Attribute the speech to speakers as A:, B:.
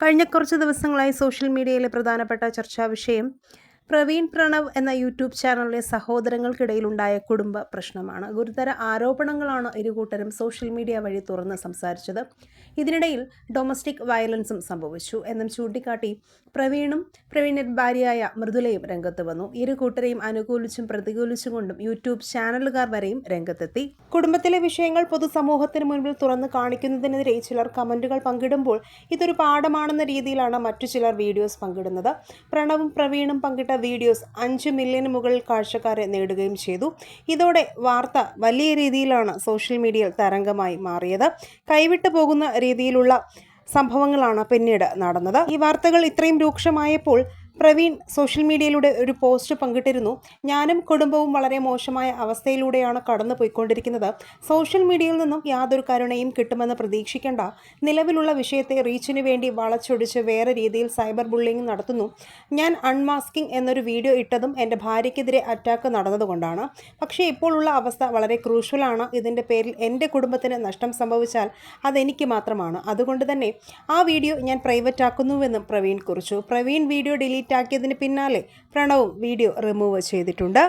A: കഴിഞ്ഞ കുറച്ച് ദിവസങ്ങളായി സോഷ്യൽ മീഡിയയിലെ പ്രധാനപ്പെട്ട ചർച്ചാ വിഷയം പ്രവീൺ പ്രണവ് എന്ന യൂട്യൂബ് ചാനലിലെ സഹോദരങ്ങൾക്കിടയിലുണ്ടായ കുടുംബ പ്രശ്നമാണ്. ഗുരുതര ആരോപണങ്ങളാണ് ഇരുകൂട്ടരും സോഷ്യൽ മീഡിയ വഴി തുറന്ന് സംസാരിച്ചത്. ഇതിനിടയിൽ ഡൊമസ്റ്റിക് വയലൻസും സംഭവിച്ചു. എന്നും ചൂണ്ടിക്കാട്ടി പ്രവീണും പ്രവീണിന്റെ ഭാര്യയായ മൃദുലയും രംഗത്ത് വന്നു. ഇരു കൂട്ടരെയും അനുകൂലിച്ചും പ്രതികൂലിച്ചും കൊണ്ടും യൂട്യൂബ് ചാനലുകാർ വരെയും രംഗത്തെത്തി. കുടുംബത്തിലെ വിഷയങ്ങൾ പൊതുസമൂഹത്തിന് മുൻപിൽ തുറന്നു കാണിക്കുന്നതിനെതിരെ ചിലർ കമന്റുകൾ പങ്കിടുമ്പോൾ ഇതൊരു പാഠമാണെന്ന രീതിയിലാണ് മറ്റു ചിലർ വീഡിയോസ് പങ്കിടുന്നത്. പ്രണവും പ്രവീണും പങ്കിട്ട വീഡിയോസ് അഞ്ച് മില്യന് മുകളിൽ കാഴ്ചക്കാരെ നേടുകയും ചെയ്തു. ഇതോടെ വാർത്ത വലിയ രീതിയിലാണ് സോഷ്യൽ മീഡിയയിൽ തരംഗമായി മാറിയത്. കൈവിട്ടു പോകുന്ന രീതിയിലുള്ള സംഭവങ്ങളാണ് പിന്നീട് നടന്നത്. ഈ വാർത്തകൾ ഇത്രയും രൂക്ഷമായപ്പോൾ പ്രവീൺ സോഷ്യൽ മീഡിയയിലൂടെ ഒരു പോസ്റ്റ് പങ്കിട്ടിരുന്നു. ഞാനും കുടുംബവും വളരെ മോശമായ അവസ്ഥയിലൂടെയാണ് കടന്നു പോയിക്കൊണ്ടിരിക്കുന്നത് സോഷ്യൽ മീഡിയയിൽ നിന്നും യാതൊരു കരുണയും കിട്ടുമെന്ന് പ്രതീക്ഷിക്കേണ്ട. നിലവിലുള്ള വിഷയത്തെ റീച്ചിന് വേണ്ടി വളച്ചൊടിച്ച് വേറെ രീതിയിൽ സൈബർ ബുള്ളിങ് നടത്തുന്നു. ഞാൻ അൺമാസ്കിംഗ് എന്നൊരു വീഡിയോ ഇട്ടതും എന്റെ ഭാര്യയ്ക്കെതിരെ അറ്റാക്ക് നടന്നതുകൊണ്ടാണ്. പക്ഷേ ഇപ്പോഴുള്ള അവസ്ഥ വളരെ ക്രൂഷ്യലാണ്. ഇതിന്റെ പേരിൽ എന്റെ കുടുംബത്തിന് നഷ്ടം സംഭവിച്ചാൽ അതെനിക്ക് മാത്രമാണ്. അതുകൊണ്ട് തന്നെ ആ വീഡിയോ ഞാൻ പ്രൈവറ്റ് ആക്കുന്നുവെന്നും പ്രവീൺ കുറിച്ചു. പ്രവീൺ വീഡിയോ ഡിലീറ്റ് ആക്കിയതിന് പിന്നാലെ പ്രണവും വീഡിയോ റിമൂവ് ചെയ്തിട്ടുണ്ട്.